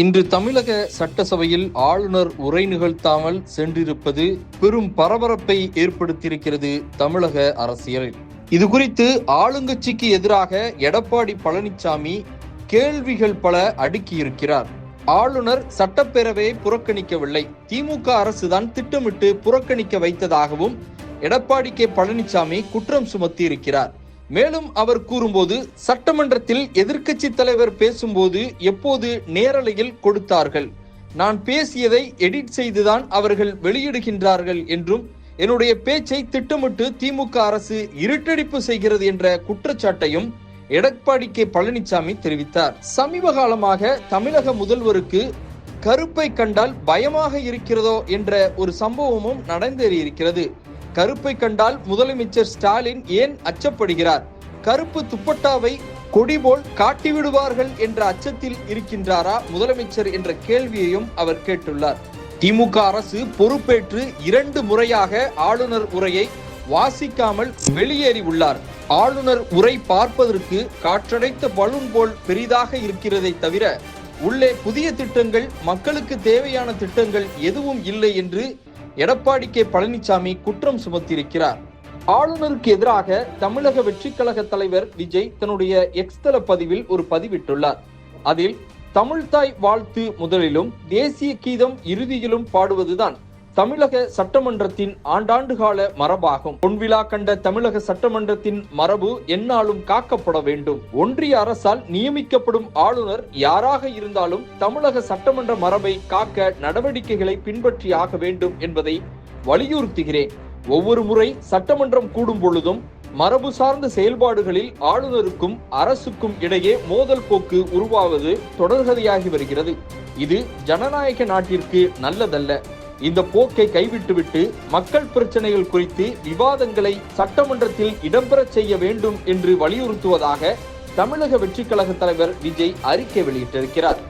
இன்று தமிழக சட்டசபையில் ஆளுநர் உரை நிகழ்த்தாமல் சென்றிருப்பது பெரும் பரபரப்பை ஏற்படுத்தியிருக்கிறது தமிழக அரசியலில். இது குறித்து ஆளுங்கட்சிக்கு எதிராக எடப்பாடி பழனிசாமி கேள்விகள் பல அடுக்கியிருக்கிறார். ஆளுநர் சட்டப்பேரவையை புறக்கணிக்கவில்லை. திமுக அரசுதான் திட்டமிட்டு புறக்கணிக்க வைத்ததாகவும் எடப்பாடி கே பழனிசாமி குற்றம் சுமத்தியிருக்கிறார். மேலும் அவர் கூறும்போது சட்டமன்றத்தில் எதிர்க்கட்சி தலைவர் பேசும்போது எப்போது நேரலையில் கொடுத்தார்கள். நான் பேசியதை எடிட் செய்துதான் அவர்கள் வெளியிடுகின்றார்கள் என்றும் என்னுடைய பேச்சை திட்டமிட்டு திமுக அரசு இருட்டடிப்பு செய்கிறது என்ற குற்றச்சாட்டையும் எடப்பாடி கே. பழனிசாமி தெரிவித்தார். சமீப காலமாக தமிழக முதல்வருக்கு கருப்பை கண்டால் பயமாக இருக்கிறதோ என்ற ஒரு சம்பவமும் நடந்தேறியிருக்கிறது. கருப்பை கண்டால் முதலமைச்சர் ஸ்டாலின் ஏன் அச்சப்படுகிறார்? கருப்பு துப்பட்டாவை கொடி போல் காட்டிவிடுவார்கள் என்ற அச்சத்தில் இருக்கின்றாரா முதலமைச்சர் என்ற கேள்வியையும் அவர் கேட்டுள்ளார். திமுக அரசு பொறுப்பேற்று இரண்டு முறையாக ஆளுநர் உரையை வாசிக்காமல் வெளியேறி உள்ளார். ஆளுநர் உரை பார்ப்பதற்கு காற்றடைத்த பலூன் போல் பெரிதாக இருக்கிறதை தவிர உள்ளே புதிய திட்டங்கள் மக்களுக்கு தேவையான திட்டங்கள் எதுவும் இல்லை என்று எடப்பாடி கே பழனிசாமி குற்றம் சுமத்தியிருக்கிறார். ஆளுநருக்கு எதிராக தமிழக வெற்றிக் கழக தலைவர் விஜய் தன்னுடைய எக்ஸ்தல பதிவில் ஒரு பதிவிட்டுள்ளார். அதில் தமிழ்தாய் வாழ்த்து முதலிலும் தேசிய கீதம் இறுதியிலும் பாடுவதுதான் தமிழக சட்டமன்றத்தின் ஆண்டாண்டு கால மரபாகும் பொன்விழா கண்ட தமிழக சட்டமன்றத்தின் மரபு எந்நாளும் காக்கப்பட வேண்டும். ஒன்றிய அரசால் நியமிக்கப்படும் ஆளுநர் யாராக இருந்தாலும் தமிழக சட்டமன்ற மரபை காக்க நடவடிக்கைகளை பின்பற்றி ஆக வேண்டும் என்பதை வலியுறுத்துகிறேன். ஒவ்வொரு முறை சட்டமன்றம் கூடும் பொழுதும் மரபு சார்ந்த செயல்பாடுகளில் ஆளுநருக்கும் அரசுக்கும் இடையே மோதல் போக்கு உருவாவது தொடர்கதையாகி வருகிறது. இது ஜனநாயக நாட்டிற்கு நல்லதல்ல. இந்த போக்கை கைவிட்டுவிட்டு மக்கள் பிரச்சனைகள் குறித்து விவாதங்களை சட்டமன்றத்தில் இடம்பெறச் செய்ய வேண்டும் என்று வலியுறுத்துவதாக தமிழக வெற்றிக் கழக தலைவர் விஜய் அறிக்கை வெளியிட்டிருக்கிறார்.